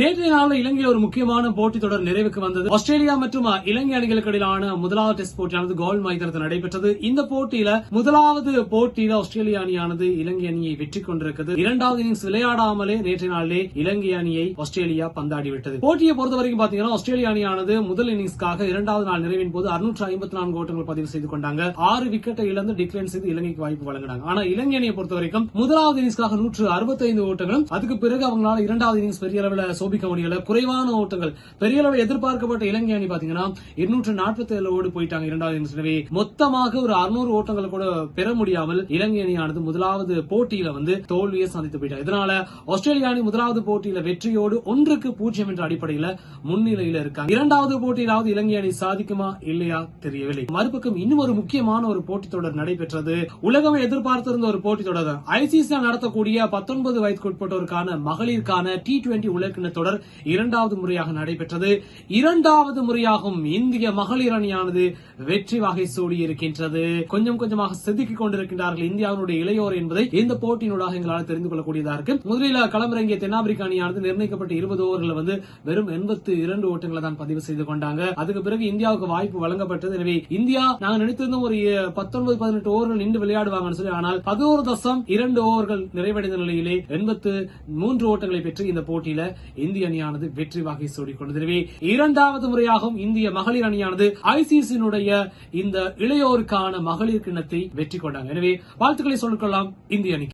நேற்றைய நாளில் இலங்கையில் ஒரு முக்கியமான போட்டி தொடர் நிறைவுக்கு வந்தது. ஆஸ்திரேலியா மற்றும் இலங்கை அணிகளுக்கு இடையிலான முதலாவது டெஸ்ட் போட்டியானது கோல் மைதானத்தில் நடைபெற்றது. இந்த போட்டியில முதலாவது போட்டியில ஆஸ்திரேலிய அணியானது இலங்கை அணியை வெற்றி கொண்டிருக்கிறது. இரண்டாவது இன்னிங்ஸ் விளையாடாமலே நேற்றைய நாளிலே இலங்கை அணியை ஆஸ்திரேலியா பந்தாடி விட்டது போட்டியை பொறுத்த வரைக்கும் பாத்தீங்கன்னா ஆஸ்திரேலிய அணியானது முதல் இன்னிங்ஸ்க்காக இரண்டாவது நாள் நிறைவின் போது அறுநூற்று ஐம்பத்தி நான்கு ஓட்டங்கள் பதிவு செய்து கொண்டாங்க. ஆறு விக்கெட்டை இழந்து டிக்ளைன் செய்து இலங்கைக்கு வாய்ப்பு வழங்கினாங்க. ஆனா இலங்கை அணியை பொறுத்த வரைக்கும் முதலாவது இன்னிங்ஸ்க்காக நூற்று அறுபத்தைந்து ஓட்டங்களும் அதுக்கு பிறகு அவங்களால இரண்டாவது இன்னிங்ஸ் பெரிய அளவில் சோபிக்க முடியல. குறைவான ஓட்டங்கள். பெரிய அளவில் எதிர்பார்க்கப்பட்ட இலங்கை அணி பாத்தீங்கன்னா இருநூற்று நாற்பத்தி ஏழு ஓடு போயிட்டாங்க இரண்டாவது எனவே மொத்தமாக ஒரு அறுநூறு ஓட்டங்கள் கூட பெற முடியாமல் இலங்கை அணியானது முதலாவது போட்டியில வந்து தோல்வியை சந்தித்து போயிட்டாங்க இதனால ஆஸ்திரேலிய அணி முதலாவது போட்டியில வெற்றியோடு ஒன்றுக்கு பூஜ்ஜியம் என்ற அடிப்படையில முன்னிலையில இருக்காங்க. இரண்டாவது போட்டியிலாவது இலங்கை அணி சாதிக்குமா இல்லையா தெரியவில்லை. மறுபக்கம் இன்னும் ஒரு முக்கியமான ஒரு போட்டித் தொடர் நடைபெற்றது. உலகம் எதிர்பார்த்திருந்த ஒரு போட்டித் தொடர் ஐசிசி நடத்தக்கூடிய பத்தொன்பது வயதுக்குட்பட்டோருக்கான மகளிருக்கான டி டுவெண்டி உலகின தொடர் இரண்டாவது முறையாக நடைபெற்றது. இரண்டாவது முறையாகவும் இந்திய மகளிர் அணியானது வெற்றி வகை சூடியிருக்கின்றது கொஞ்சம் கொஞ்சமாக செதுக்கிக் கொண்டிருக்கின்றார்கள் இந்தியாவினுடைய இளையோர் என்பதை இந்த போட்டியினூடாக எங்களால் தெரிந்து கொள்ளக்கூடியதாக இருக்கு. முதலில் களமிறங்கிய தென்னாப்பிரிக்க அணியானது நிர்ணயிக்கப்பட்ட இருபது ஓவர்கள் வந்து வெறும் எண்பத்தி இரண்டு ஓட்டங்களை தான் பதிவு செய்து கொண்டாங்க. அதுக்கு பிறகு இந்தியாவுக்கு வாய்ப்பு வழங்கப்பட்டது. எனவே இந்தியா நாங்க நினைத்திருந்தோம் ஒரு பத்தொன்பது பதினெட்டு ஓவர்கள் நின்று விளையாடுவாங்கன்னு சொல்லி ஆனால் பதினோரு தசம் இரண்டு ஓவர்கள் நிறைவடைந்த நிலையிலே எண்பத்து மூன்று ஓட்டங்களை பெற்று இந்த போட்டியில இந்திய அணியானது வெற்றி வாகை சூடிக்கொண்டது. எனவே இரண்டாவது முறையாகவும் இந்திய மகளிர் அணியானது ஐசிசியினுடைய இந்த இளையோருக்கான மகளிர் கிண்ணத்தை வெற்றி கொண்டாங்க. எனவே வாழ்த்துக்களை சொல்லிக்கொள்ளலாம் இந்திய அணிக்கு.